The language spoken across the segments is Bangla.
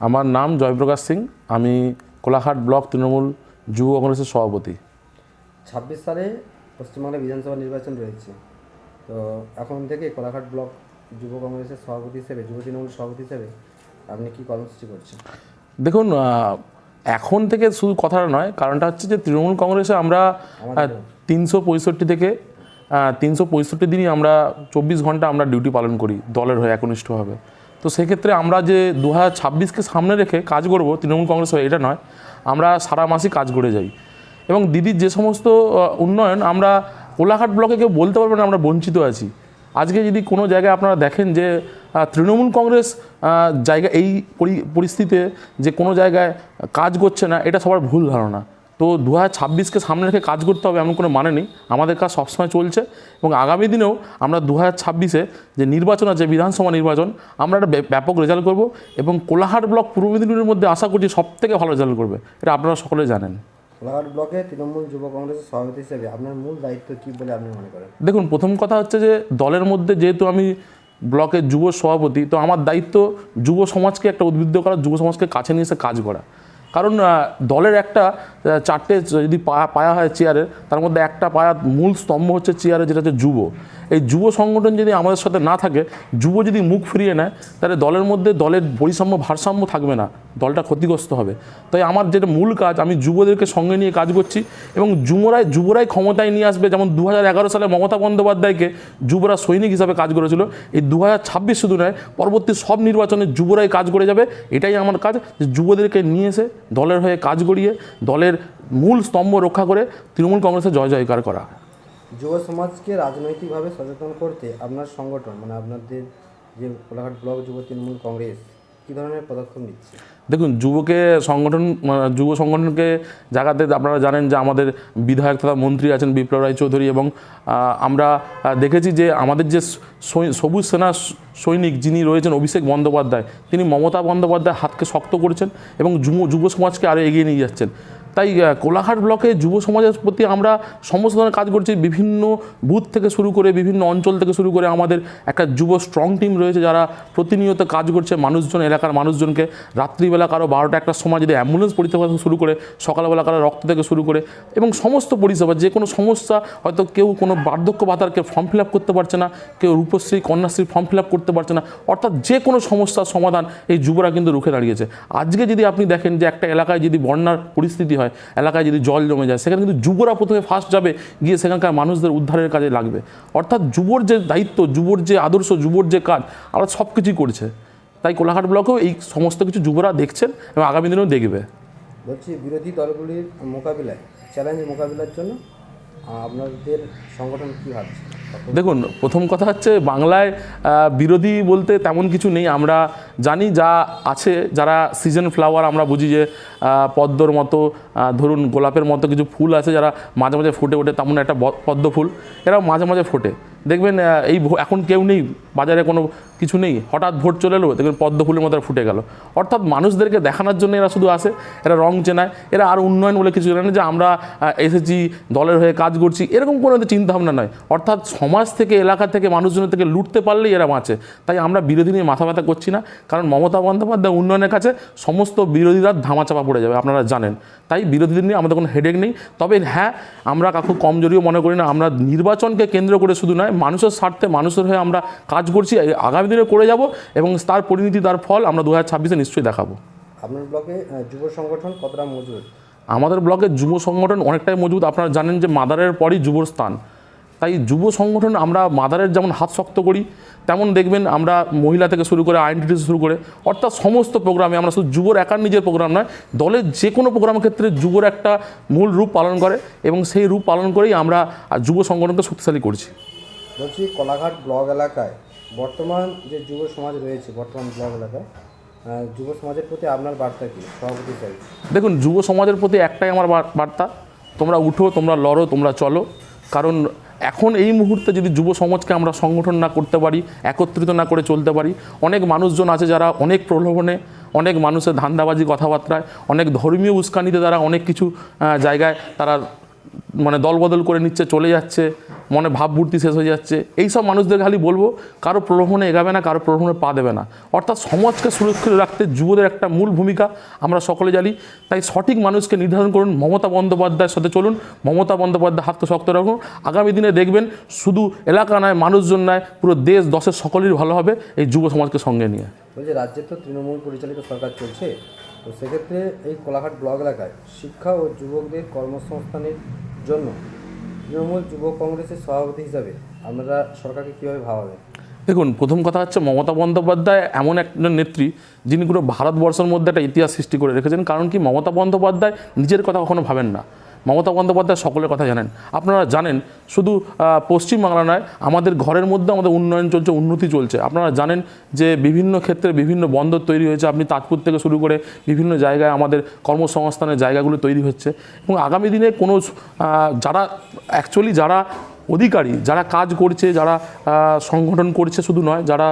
আমার নাম জয়প্রকাশ সিং আমি কোলাঘাট ব্লক তৃণমূল যুব কংগ্রেসের সভাপতি। ছাব্বিশ সালে পশ্চিমবাংলা বিধানসভা নির্বাচন রয়েছে। তো এখন থেকে কোলাঘাট ব্লক যুব কংগ্রেসের সভাপতি হিসেবে যুব তৃণমূল সভাপতি হিসেবে আপনি কি কর্মসূচি করছেন? দেখুন এখন থেকে শুধু কথাটা নয় কারণটা হচ্ছে যে তৃণমূল কংগ্রেসে আমরা তিনশো পঁয়ষট্টি থেকে তিনশো পঁয়ষট্টি দিনই আমরা চব্বিশ ঘণ্টা আমরা ডিউটি পালন করি দলের হয়ে একনিষ্ঠভাবে। তো সেক্ষেত্রে আমরা যে দু হাজার সামনে রেখে কাজ করব তৃণমূল কংগ্রেস হয়ে, এটা নয়। আমরা সারা মাসই কাজ করে যাই। এবং দিদির যে সমস্ত উন্নয়ন, আমরা কোলাঘাট ব্লকে কেউ বলতে পারবেন আমরা বঞ্চিত আছি। আজকে যদি কোনো জায়গায় আপনারা দেখেন যে তৃণমূল কংগ্রেস জায়গা, এই পরি- পরিস্থিতিতে যে কোনো জায়গায় কাজ করছে না, এটা সবার ভুল ধারণা। তো দু হাজার ছাব্বিশকে সামনে রেখে কাজ করতে হবে এমন কোনো মানে নেই। আমাদের কাজ সবসময় চলছে এবং আগামী দিনেও আমরা দু হাজার ছাব্বিশে যে নির্বাচন আছে বিধানসভা নির্বাচন আমরা একটা ব্যাপ- ব্যাপক রেজাল্ট করব এবং কোলাহাট ব্লক পূর্ব মেদিনীপুরের মধ্যে আশা করছি সব থেকে ভালো রেজাল্ট করবে। এটা আপনারা সকলে জানেন। কোলাঘাট ব্লকে তৃণমূল যুব কংগ্রেসের সভাপতি হিসেবে আপনার মূল দায়িত্ব কী বলে আপনি মনে করেন? দেখুন প্রথম কথা হচ্ছে যে দলের মধ্যে যেহেতু আমি ব্লকের যুব সভাপতি তো আমার দায়িত্ব যুব সমাজকে একটা উদ্বুদ্ধ করা যুব সমাজকে কাছে নিয়ে এসে কাজ করা। কারণ দলের একটা চারটে যদি পায়া পায়া হয় চেয়ারের তার মধ্যে একটা পায়া মূল স্তম্ভ হচ্ছে চেয়ারে যেটা হচ্ছে যুব। এই যুব সংগঠন যদি আমাদের সাথে না থাকে, যুব যদি মুখ ফিরিয়ে নেয়, তাহলে দলের মধ্যে দলের বৈষম্য, ভারসাম্য থাকবে না। দলটা ক্ষতিগ্রস্ত হবে। তাই আমার যেটা মূল কাজ, আমি যুবদেরকে সঙ্গে নিয়ে কাজ করছি এবং যুবরাই যুবরাই ক্ষমতায় নিয়ে আসবে। যেমন দু হাজার এগারো সালে মমতা বন্দ্যোপাধ্যায়কে যুবরা সৈনিক হিসাবে কাজ করেছিল। এই দু ছাব্বিশ শুধু নয়, পরবর্তী সব নির্বাচনে যুবরাই কাজ করে যাবে। এটাই আমার কাজ, যে যুবদেরকে নিয়ে এসে দলের হয়ে কাজ করিয়ে, দলের মূল স্তম্ভ রক্ষা করে তৃণমূল কংগ্রেসের জয় জয়কার করা। যুব সমাজকে রাজনৈতিকভাবে সচেতন করতে আপনার সংগঠন মানে আপনাদের যে কোলাঘাট ব্লক যুব তৃণমূল কংগ্রেস, কী ধরনের পদক্ষেপ নিচ্ছে? দেখুন, যুবকে সংগঠন মানে যুব সংগঠনকে জায়গাতে আপনারা জানেন যে আমাদের বিধায়ক তথা মন্ত্রী আছেন বিপ্লব রায় চৌধুরী এবং আমরা দেখেছি যে আমাদের যে সবুজ সেনা সৈনিক যিনি রয়েছেন অভিষেক বন্দ্যোপাধ্যায়, তিনি মমতা বন্দ্যোপাধ্যায় হাতকে শক্ত করেছেন এবং যুব যুব সমাজকে আরও এগিয়ে নিয়ে যাচ্ছেন। তাই কোলাঘাট ব্লকে যুব সমাজের প্রতি আমরা সমস্ত ধরনের কাজ করছি। বিভিন্ন বুথ থেকে শুরু করে, বিভিন্ন অঞ্চল থেকে শুরু করে আমাদের একটা যুব স্ট্রং টিম রয়েছে যারা প্রতিনিয়ত কাজ করছে মানুষজন, এলাকার মানুষজনকে। রাত্রিবেলা কারও বারোটা একটা সময় যদি অ্যাম্বুলেন্স পরিষেবা শুরু করে, সকালবেলা কারও রক্ত থেকে শুরু করে এবং সমস্ত পরিষেবা, যে কোনো সমস্যা হয়তো কেউ কোনো বার্ধক্য ভাতার কেউ ফর্ম ফিল আপ করতে পারছে না, কেউ Rupashree Kanyashree form fill up করতে পারছে না। অর্থাৎ যে কোনো সমস্যার সমাধান এই যুবরা কিন্তু রুখে দাঁড়িয়েছে। আজকে যদি আপনি দেখেন যে একটা এলাকায় যদি বন্যার পরিস্থিতি হয় এলাকায় যদি জল জমে যায়, সেখানে কিন্তু যুবরা প্রথমে ফার্স্ট যাবে, গিয়ে সেখানকার মানুষদের উদ্ধারের কাজে লাগবে। অর্থাৎ যুবর যে দায়িত্ব, যুবর যে আদর্শ, যুবর যে কাজ আমরা সব কিছুই করছে। তাই কোলাঘাট ব্লকেও এই সমস্ত কিছু যুবরা দেখছেন এবং আগামী দিনেও দেখবে। বলছি, বিরোধী দলগুলির মোকাবিলায় চ্যালেঞ্জ মোকাবিলার জন্য আপনাদের সংগঠন কী ভাবছে? দেখুন, প্রথম কথা হচ্ছে বাংলায় বিরোধী বলতে তেমন কিছু নেই। আমরা জানি যা আছে, যারা সিজন ফ্লাওয়ার আমরা বুঝি যে পদ্মর মতো ধরুন গোলাপের মতো কিছু ফুল আছে, যারা মাঝে মাঝে ফুটে ওঠে, তেমন একটা পদ্ম ফুল, এরাও মাঝে মাঝে ফোটে। দেখবেন এই এখন কেউ নেই, বাজারে কোনো কিছু নেই, হঠাৎ ভোট চলে এলো, দেখবেন পদ্ম ফুলের মতো ফুটে গেল। অর্থাৎ মানুষদেরকে দেখানোর জন্য এরা শুধু আসে, এরা রং চেনায়, এরা আর উন্নয়ন বলে কিছু জানে যে আমরা এসেছি, দলের হয়ে কাজ করছি, এরকম কোনো চিন্তা ভাবনা নয়। অর্থাৎ সমাজ থেকে, এলাকা থেকে, মানুষজনের থেকে লুটতে পারলেই এরা বাঁচে। তাই আমরা বিরোধী নিয়ে মাথা ব্যথা করছি না, কারণ মমতা বন্দ্যোপাধ্যায় উন্নয়নের কাছে সমস্ত বিরোধীরা ধামাচাপা পড়ে যাবে, আপনারা জানেন। তাই বিরোধীদের নিয়ে আমাদের কোনো হেডেক নেই। তবে হ্যাঁ আমরা কাকু কমজোরিও মনে করি না, আমরা নির্বাচনকে কেন্দ্র করে শুধু নয় মানুষের স্বার্থে মানুষের হয়ে আমরা কাজ করছি আগামী দিনে করে যাব এবং তার পরিণতি তার ফল আমরা দু হাজার ছাব্বিশে নিশ্চয়ই দেখাবো। আপনার ব্লকে যুব সংগঠন কতটা মজুদ আমাদের ব্লকের যুব সংগঠন অনেকটাই মজবুত। আপনারা জানেন যে মাদারের পরই যুবর স্থান। তাই যুব সংগঠন আমরা মাদারের যেমন হাত শক্ত করি তেমন দেখবেন আমরা মহিলা থেকে শুরু করে আইডেন্টি শুরু করে অর্থাৎ সমস্ত প্রোগ্রামে আমরা শুধু যুবর একার নিজের প্রোগ্রাম নয় দলের যে কোনো প্রোগ্রামের ক্ষেত্রে যুবর একটা মূল রূপ পালন করে এবং সেই রূপ পালন করেই আমরা যুব সংগঠনকে শক্তিশালী করছি। বলছি, কোলাঘাট ব্লক এলাকায় বর্তমান যে যুব সমাজ রয়েছে, বর্তমান ব্লক এলাকায় যুব সমাজের প্রতি আপনার বার্তা কী? সভাপতি চাই দেখুন, যুব সমাজের প্রতি একটাই আমার বার্তা, তোমরা উঠো, তোমরা লড়ো, তোমরা চলো। কারণ এখন এই মুহূর্তে যদি যুব সমাজকে আমরা সংগঠন না করতে পারি, একত্রিত না করে চলতে পারি, অনেক মানুষজন আছে যারা অনেক প্রলোভনে, অনেক মানুষের ধান্দাবাজি কথাবার্তায়, অনেক ধর্মীয় উস্কানিতে তারা অনেক কিছু জায়গায় তারা মানে দলবদল করে নিচ্ছে, চলে যাচ্ছে। মনে ভাবমূর্তি শেষ হয়ে যাচ্ছে। এই সব মানুষদের খালি বলব, কারও প্রলোভনে এগাবে না, কারও প্রলোভনে পা দেবে না। অর্থাৎ সমাজকে সুরক্ষিত রাখতে যুবদের একটা মূল ভূমিকা আমরা সকলে জানি। তাই সঠিক মানুষকে নির্ধারণ করুন। মমতা বন্দ্যোপাধ্যায়ের সাথে চলুন। মমতা বন্দ্যোপাধ্যায় হাতকে শক্ত রাখুন। আগামী দিনে দেখবেন শুধু এলাকা নয়, মানুষজন নয়, পুরো দেশ, দশের সকলেরই ভালো হবে এই যুব সমাজকে সঙ্গে নিয়ে। বলছি, রাজ্যে তো তৃণমূল পরিচালিত সরকার চলছে। তো সেক্ষেত্রে এই কোলাঘাট ব্লক এলাকায় শিক্ষা ও যুবকদের কর্মসংস্থানের জন্য তৃণমূল যুব কংগ্রেসের সভাপতি হিসাবে আপনারা সরকারকে কীভাবে ভাবাবেন দেখুন, প্রথম কথা হচ্ছে মমতা বন্দ্যোপাধ্যায় এমন একজন নেত্রী যিনি পুরো ভারতবর্ষের মধ্যে একটা ইতিহাস সৃষ্টি করে রেখেছেন। কারণ কি? মমতা বন্দ্যোপাধ্যায় নিজের কথা কখনো ভাবেন না। মমতা বন্দ্যোপাধ্যায় সকলের কথা জানেন। আপনারা জানেন, শুধু পশ্চিমবাংলা নয়, আমাদের ঘরের মধ্যে আমাদের উন্নয়ন চলছে, উন্নতি চলছে। আপনারা জানেন যে বিভিন্ন ক্ষেত্রে বিভিন্ন বন্দর তৈরি হয়েছে। আপনি তাজপুর থেকে শুরু করে বিভিন্ন জায়গায় আমাদের কর্মসংস্থানের জায়গাগুলো তৈরি হচ্ছে। এবং আগামী দিনে কোনো যারা অ্যাকচুয়ালি যারা অধিকারী, যারা কাজ করছে, যারা সংগঠন করছে শুধু নয়, যারা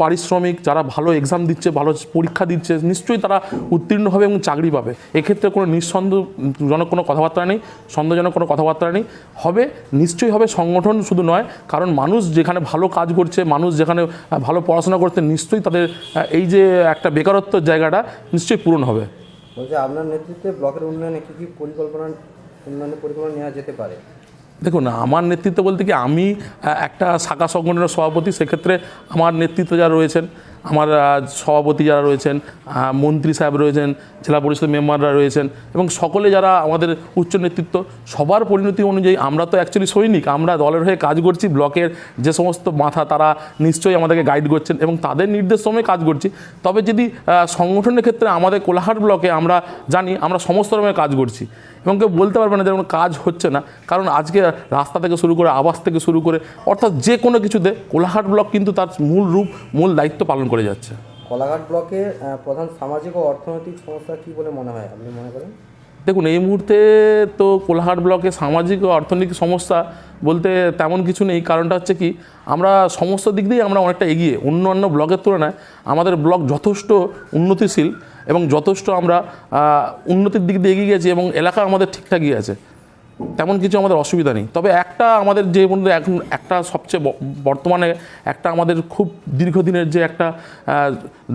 পারিশ্রমিক, যারা ভালো এক্সাম দিচ্ছে, ভালো পরীক্ষা দিচ্ছে, নিশ্চয়ই তারা উত্তীর্ণ হবে এবং চাকরি পাবে। এক্ষেত্রে কোনো নিঃসন্দেহজনক কোনো কথাবার্তা নেই, সন্দেহজনক কোনো কথাবার্তা নেই। হবে, নিশ্চয়ই হবে সংগঠন শুধু নয়, কারণ মানুষ যেখানে ভালো কাজ করছে, মানুষ যেখানে ভালো পড়াশোনা করছে, নিশ্চয়ই তাদের এই যে একটা বেকারত্বের জায়গাটা নিশ্চয়ই পূরণ হবে। আপনার নেতৃত্বে ব্লকের উন্নয়নে কী কী পরিকল্পনা, উন্নয়নের পরিকল্পনা নেওয়া যেতে পারে? দেখুন, আমার নেতৃত্ব বলতে কি আমি একটা শাখা সংগঠনের সভাপতি, সেক্ষেত্রে আমার নেতৃত্ব যা রয়েছেন আমার সভাপতি যারা রয়েছেন মন্ত্রী সাহেব রয়েছেন, জেলা পরিষদের মেম্বাররা রয়েছেন, এবং সকলে যারা আমাদের উচ্চ নেতৃত্ব, সবার পরিণতি অনুযায়ী আমরা তো অ্যাকচুয়ালি সৈনিক, আমরা দলের হয়ে কাজ করছি, ব্লকের যে সমস্ত মাথা, তারা নিশ্চয়ই আমাদেরকে গাইড করছেন এবং তাদের নির্দেশ সময় কাজ করছি। তবে যদি সংগঠনের ক্ষেত্রে আমাদের কোলাহাট ব্লকে আমরা জানি, আমরা সমস্ত রকমের কাজ করছি, এবং কেউ বলতে পারবে না যে কোনো কাজ হচ্ছে না, কারণ আজকে রাস্তা থেকে শুরু করে, আবাস থেকে শুরু করে, অর্থাৎ যে কোনো কিছুতে কোলাহাট ব্লক কিন্তু তার মূল রূপ, মূল দায়িত্ব পালন করে যাচ্ছে। কোলাঘাট ব্লকের প্রধান সামাজিক ও অর্থনৈতিক সমস্যা কী বলে মনে হয়? আপনি মনে করেন? দেখুন এই মুহূর্তে তো কোলাহাট ব্লকে সামাজিক ও অর্থনৈতিক সমস্যা বলতে তেমন কিছু নেই। কারণটা হচ্ছে কি আমরা সমস্ত দিক দিয়েই আমরা অনেকটা এগিয়ে। অন্য অন্য ব্লকের তুলনায় আমাদের ব্লক যথেষ্ট উন্নতিশীল এবং যথেষ্ট আমরা উন্নতির দিক দিয়ে এগিয়ে গেছি এবং এলাকা আমাদের ঠিকঠাকই আছে। তেমন কিছু আমাদের অসুবিধা নেই। তবে একটা আমাদের যে মধ্যে এখন একটা সবচেয়ে বর্তমানে একটা আমাদের খুব দীর্ঘদিনের যে একটা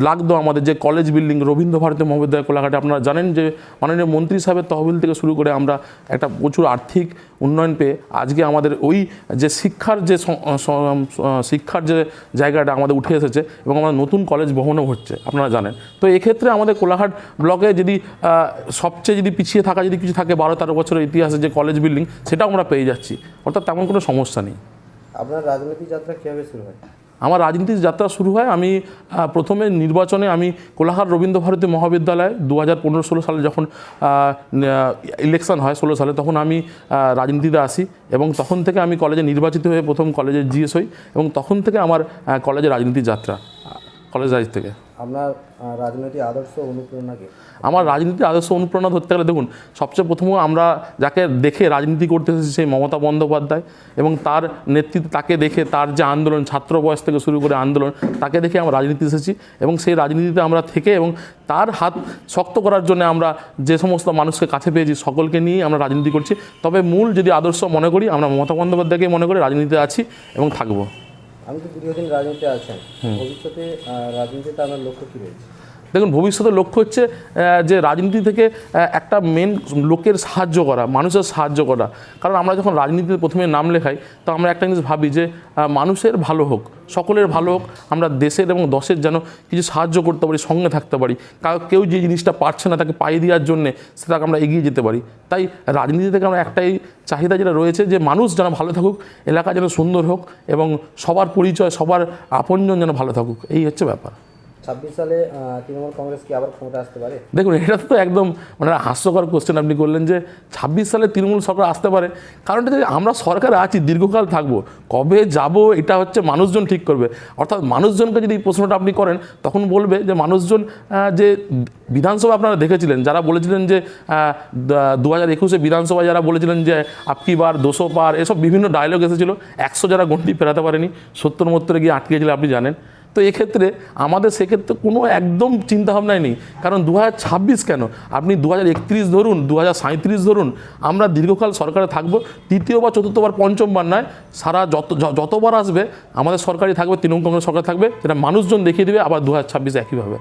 লাগতো আমাদের যে কলেজ বিল্ডিং রবীন্দ্র ভারতী মহাবিদ্যালয় কোলাঘাটে, আপনারা জানেন যে মাননীয় মন্ত্রী সাহেবের তহবিল থেকে শুরু করে আমরা একটা প্রচুর আর্থিক উন্নয়ন পেয়ে আজকে আমাদের ওই যে শিক্ষার যে শিক্ষার যে জায়গাটা আমাদের উঠে এসেছে এবং আমাদের নতুন কলেজ ভবনও হচ্ছে, আপনারা জানেন। তো এক্ষেত্রে আমাদের কোলাহাট ব্লকে যদি সবচেয়ে যদি পিছিয়ে থাকা যদি কিছু থাকে বারো তেরো বছরের ইতিহাসে যে কলেজ বিল্ডিং, সেটাও আমরা পেয়ে যাচ্ছি। অর্থাৎ তেমন কোনো সমস্যা নেই। আপনার রাজনৈতিক যাত্রা কীভাবে শুরু হয়? আমার রাজনীতির যাত্রা শুরু হয়, আমি প্রথমে নির্বাচনে আমি কোলাহার রবীন্দ্র ভারতী মহাবিদ্যালয় দু হাজার পনেরো ষোলো সালে যখন ইলেকশন হয় ষোলো সালে, তখন আমি রাজনীতিতে আসি এবং তখন থেকে আমি কলেজে নির্বাচিত হয়ে প্রথম কলেজে জিএস হই এবং তখন থেকে আমার কলেজে রাজনীতির যাত্রা। কলেজ রাইজ থেকে। আপনার রাজনৈতিক আদর্শ অনুপ্রেরণা কি? আমার রাজনীতির আদর্শ অনুপ্রেরণা ধরতে গেলে দেখুন সবচেয়ে প্রথম আমরা যাকে দেখে রাজনীতি করতে এসেছি সেই মমতা বন্দ্যোপাধ্যায় এবং তার নেতৃত্বে তাকে দেখে তার যে আন্দোলন ছাত্র বয়স থেকে শুরু করে আন্দোলন তাকে দেখে আমরা রাজনীতি এসেছি এবং সেই রাজনীতিতে আমরা থেকে এবং তার হাত শক্ত করার জন্য আমরা যে সমস্ত মানুষকে কাছে পেয়েছি সকলকে নিয়েই আমরা রাজনীতি করছি। তবে মূল যদি আদর্শ মনে করি আমরা মমতা বন্দ্যোপাধ্যায়কে মনে করি রাজনীতিতে আছি এবং থাকব। আমি তো দীর্ঘদিন রাজনীতি আছেন ভবিষ্যতে রাজনীতিতে আমার লক্ষ্য কী রয়েছে? দেখুন ভবিষ্যতের লক্ষ্য হচ্ছে যে রাজনীতি থেকে একটা মেন লোকের সাহায্য করা, মানুষের সাহায্য করা। কারণ আমরা যখন রাজনীতিতে প্রথমে নাম লেখাই, তো আমরা একটা জিনিস ভাবি যে মানুষের ভালো হোক, সকলের ভালো হোক, আমরা দেশের এবং দশের যেন কিছু সাহায্য করতে পারি, সঙ্গে থাকতে পারি। কেউ যে জিনিসটা পারছে না, তাকে পাইয়ে দেওয়ার জন্যে সেটাকে আমরা এগিয়ে যেতে পারি। তাই রাজনীতি থেকে আমরা একটাই চাহিদা যেটা রয়েছে যে, মানুষ যেন ভালো থাকুক, এলাকা যেন সুন্দর হোক এবং সবার পরিচয়, সবার আপনজন যেন ভালো থাকুক। এই হচ্ছে ব্যাপার। ছাব্বিশ সালে তৃণমূল কংগ্রেস আবার ক্ষমতা আসতে পারে? দেখুন, এটা তো একদম মানে হাস্যকর কোশ্চেন আপনি করলেন যে ছাব্বিশ সালে তৃণমূল সরকার আসতে পারে। কারণটা যে আমরা সরকারে আছি, দীর্ঘকাল থাকব। কবে যাব, এটা হচ্ছে মানুষজন ঠিক করবে। অর্থাৎ মানুষজনকে যদি এই প্রশ্নটা আপনি করেন, তখন বলবে যে মানুষজন যে বিধানসভা আপনারা দেখেছিলেন, যারা বলেছিলেন যে দু হাজার একুশে বিধানসভায় যারা বলেছিলেন যে আপকি বার দোষো পার এসব বিভিন্ন ডায়লগ এসেছিল। একশো যারা গন্ডি ফেরাতে পারেনি, সত্তর মত্তরে গিয়ে আটকে গেছিল, আপনি জানেন। তো এক্ষেত্রে আমাদের সেক্ষেত্রে কোনো একদম চিন্তাভাবনাই নেই। কারণ দু ছাব্বিশ কেন? আপনি দু হাজার একত্রিশ ধরুন দু ধরুন, আমরা দীর্ঘকাল সরকারে থাকব তৃতীয়বার চতুর্থবার পঞ্চমবার নয়, সারা যত যতবার আসবে, আমাদের সরকারই থাকবে, তৃণমূল কংগ্রেস সরকার থাকবে, সেটা মানুষজন দেখিয়ে দেবে, আবার দু হাজার ছাব্বিশে একইভাবে।